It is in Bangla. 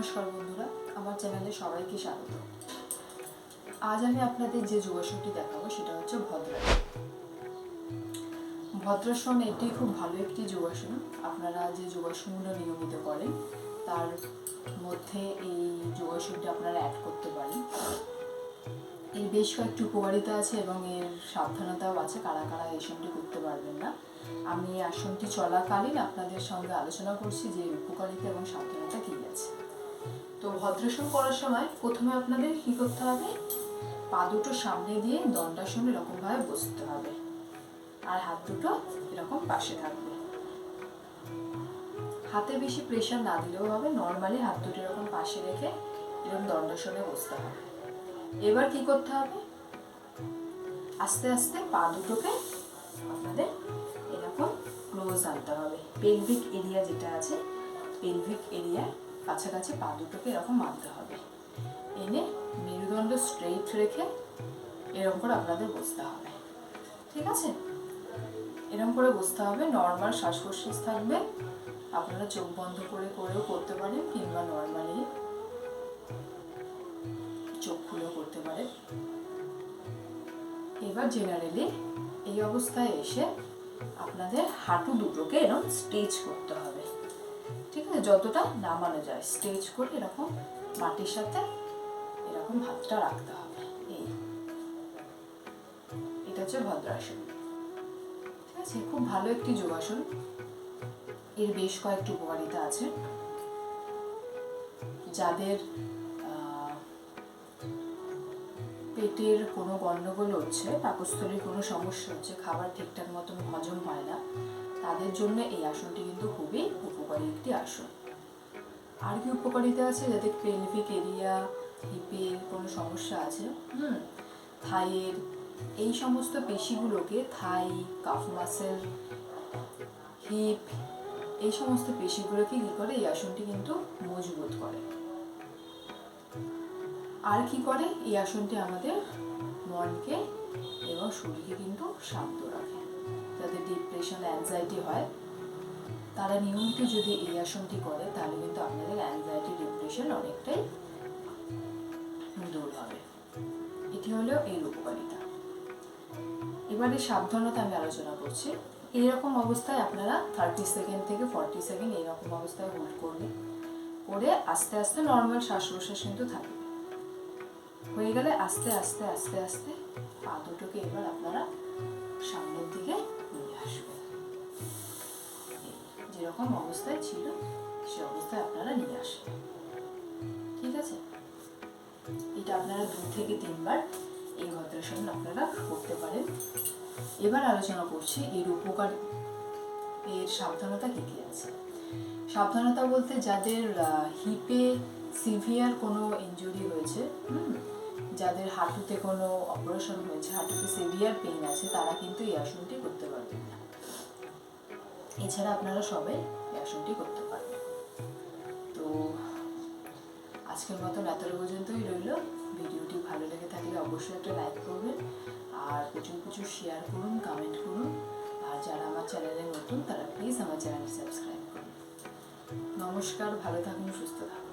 নমস্কার বন্ধুরা, আমার চ্যানেলে সবাইকে স্বাগত। আজ আমি আপনাদের যে যোগাসনটি দেখাবো সেটা হচ্ছে ভদ্রাসন ভদ্রাসন এটি খুব ভালো একটি যোগাসন আপনারা যে যোগাসনগুলো নিয়মিত করেন, তার মধ্যে এই যোগাসনটি আপনারা অ্যাড করতে পারেন। এর বেশ কয়েকটি উপকারিতা আছে এবং এর সাবধানতাও আছে, কারা কারা এই আসনটি করতে পারবেন না। আমি আসনটি চলাকালীন আপনাদের সঙ্গে আলোচনা করছি যে উপকারিতা এবং সাবধানতা কী আছে। ভদ্রাসন করার সময় প্রথমে আপনাদের কী করতে হবে? পা দুটো সামনে দিয়ে দণ্ডাসন এরকমভাবে বসতে হবে। আর হাত দুটো এরকম পাশে থাকবে। হাতে বেশি প্রেশার না দিলেও হবে। নর্মালি হাত দুটো এরকম পাশে রেখে এরকম দণ্ডাসনে বসতে হবে। এবার কি করতে হবে? আস্তে আস্তে পা দুটোকে আপনাদের এরকম ক্লোজ আনতে হবে। পেলভিক এরিয়া যেটা আছে পেলভিক এরিয়ার কাছাকাছি পা দুটোকে এরকম মানতে হবে। এনে মেরুদণ্ড স্ট্রেইট রেখে এরকম করে আপনাদের বসতে হবে। ঠিক আছে? এরকম করে বসতে হবে। নর্মাল শ্বাস প্রশ্বাস থাকবে। আপনারা চোখ বন্ধ করে করেও করতে পারেন কিংবা নর্মালি চোখ খুলেও করতে পারেন। এবার জেনারেলি এই অবস্থায় এসে আপনাদের হাঁটু দুটোকে এরকম স্টেজ করতে হবে। যতটা নামানো যায় স্টেজ করে এরকম মাটির সাথে এরকম হাতটা রাখতে হবে। এই। এটা হচ্ছে ভদ্রাসন। ঠিক আছে? খুব ভালো একটি যোগাসন। এর বেশ কয়েকটি উপকারিতা আছে। যাদের পেটের কোনো গণ্ডগোল হচ্ছে, পাকস্থলীর কোনো সমস্যা হচ্ছে, খাবার ঠিকঠাক মতন হজম হয় না, তাদের জন্য এই আসনটি কিন্তু খুবই উপকারী একটি আসন। আর কি উপকারিতা আছে? যাদের পেলভিক এরিয়া, হিপের কোনো সমস্যা আছে? হুম, থাইয়ের এই সমস্ত পেশিগুলোকে থাই, কাফ মাসেল, হিপ, এই সমস্ত পেশিগুলোকে কী করে? এই আসনটি কিন্তু মজবুত করে। আর কি করে? এই আসনটি আমাদের মনকে এবং শরীরকে কিন্তু শান্ত রাখে। যাদের ডিপ্রেশন অ্যাংজাইটি হয় তারা নিয়মিত যদি এই আসনটি করে তাহলে কিন্তু আপনাদের অ্যাংজাইটি ডিপ্রেশন অনেকটাই দূর হবে। এটি হলো এর উপকারিতা এবারে সাবধানতা আমি আলোচনা করছি। এইরকম অবস্থায় আপনারা থার্টি সেকেন্ড থেকে ফর্টি সেকেন্ড এইরকম অবস্থায় হোল্ড করবেন করে আস্তে আস্তে নর্মাল শ্বাস প্রশ্বাস কিন্তু থাকবে হয়ে গেলে আস্তে আস্তে আস্তে আস্তে পা দুটোকে এবার আপনারা সামনের দিকে নিয়ে আসবেন। এই, যেরকম অবস্থায় ছিল, সে অবস্থায় আপনারা নিয়ে আসবেন ঠিক আছে? এটা আপনারা দু থেকে তিনবার এই ভদ্রাসন আপনারা করতে পারেন। এবার আলোচনা করছি, এর উপকার, এর সাবধানতা কী কী আছে? সাবধানতা বলতে যাদের হিপে সিভিয়ার কোনো ইনজুরি হয়েছে যাদের হাঁটুতে কোনো অপারেশন হয়েছে, হাঁটুতে সিভিয়ার পেইন আছে, তারা কিন্তু এই আসনটি এছাড়া আপনারা সবাই ব্যবসাটি করতে পারেন তো আজকের মতন এতটা পর্যন্তই রইল। ভিডিওটি ভালো লেগে থাকলে অবশ্যই একটা লাইক করবেন আর প্রচুর প্রচুর শেয়ার করুন কমেন্ট করুন। আর যারা আমার চ্যানেলে নতুন, তারা প্লিজ আমার চ্যানেলটি সাবস্ক্রাইব করুন। নমস্কার, ভালো থাকুন, সুস্থ থাকুন।